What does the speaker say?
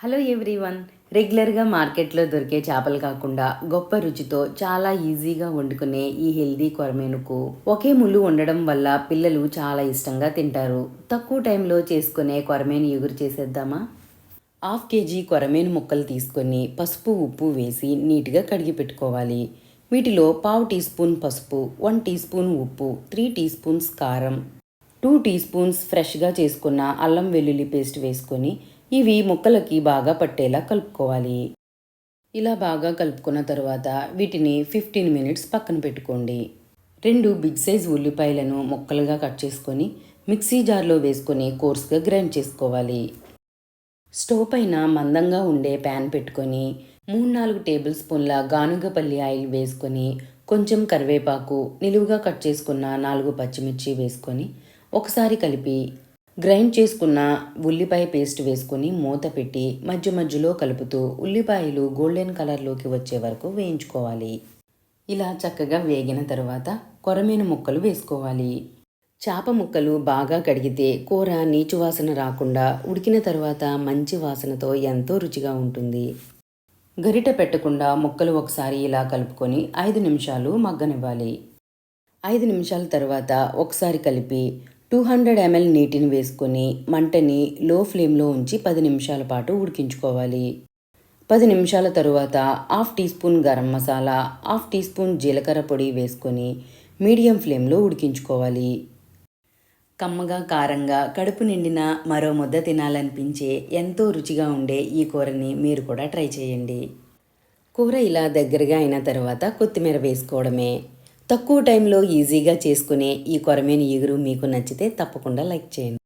Hello everyone. రెగ్యులర్గా మార్కెట్లో దొరికే చేపలు కాకుండా గొప్ప రుచితో చాలా ఈజీగా వండుకునే ఈ హెల్దీ కొరమేనుకు ఒకే ముళ్ళు ఉండడం వల్ల పిల్లలు చాలా ఇష్టంగా తింటారు. తక్కువ టైంలో చేసుకునే కొరమేను ఎగురు చేసేద్దామా? హాఫ్ కేజీ కొరమేను ముక్కలు తీసుకొని పసుపు ఉప్పు వేసి నీట్గా కడిగి పెట్టుకోవాలి. వీటిలో పావు టీ స్పూన్ పసుపు వన్ టీ స్పూన్ ఉప్పు త్రీ టీ స్పూన్స్ కారం టూ టీ స్పూన్స్ ఫ్రెష్గా చేసుకున్న అల్లం వెల్లుల్లి పేస్ట్ వేసుకొని ఇవి ముక్కలకి బాగా పట్టేలా కలుపుకోవాలి. ఇలా బాగా కలుపుకున్న తర్వాత వీటిని ఫిఫ్టీన్ మినిట్స్ పక్కన పెట్టుకోండి. రెండు బిగ్ సైజ్ ఉల్లిపాయలను ముక్కలుగా కట్ చేసుకొని మిక్సీ జార్లో వేసుకొని కోర్స్గా గ్రైండ్ చేసుకోవాలి. స్టవ్ పైన మందంగా ఉండే ప్యాన్ పెట్టుకొని మూడు నాలుగు టేబుల్ స్పూన్ల గానుగపల్లి ఆయిల్ వేసుకొని కొంచెం కరివేపాకు నిలువుగా కట్ చేసుకున్న నాలుగు పచ్చిమిర్చి వేసుకొని ఒకసారి కలిపి గ్రైండ్ చేసుకున్న ఉల్లిపాయ పేస్ట్ వేసుకొని మూత పెట్టి మధ్య మధ్యలో కలుపుతూ ఉల్లిపాయలు గోల్డెన్ కలర్లోకి వచ్చే వరకు వేయించుకోవాలి. ఇలా చక్కగా వేగిన తర్వాత కొరమీన ముక్కలు వేసుకోవాలి. చేప ముక్కలు బాగా కడిగితే కూర నీచు వాసన రాకుండా ఉడికిన తర్వాత మంచి వాసనతో ఎంతో రుచిగా ఉంటుంది. గరిట పెట్టకుండా ముక్కలు ఒకసారి ఇలా కలుపుకొని ఐదు నిమిషాలు మగ్గనివ్వాలి. ఐదు నిమిషాల తర్వాత ఒకసారి కలిపి టూ హండ్రెడ్ ఎంఎల్ నీటిని వేసుకొని మంటని లో ఫ్లేమ్లో ఉంచి పది నిమిషాల పాటు ఉడికించుకోవాలి. పది నిమిషాల తరువాత half teaspoon garam masala half teaspoon జీలకర్ర పొడి వేసుకొని మీడియం ఫ్లేమ్లో ఉడికించుకోవాలి. కమ్మగా కారంగా కడుపు నిండిన మరో ముద్ద తినాలనిపించే ఎంతో రుచిగా ఉండే ఈ కూరని మీరు కూడా ట్రై చేయండి. కూర ఇలా దగ్గరగా అయిన తర్వాత కొత్తిమీర వేసుకోవడమే. తక్కువ టైంలో ఈజీగా చేసుకునే ఈ కొరమైన ఎగురు మీకు నచ్చితే తప్పకుండా లైక్ చేయండి.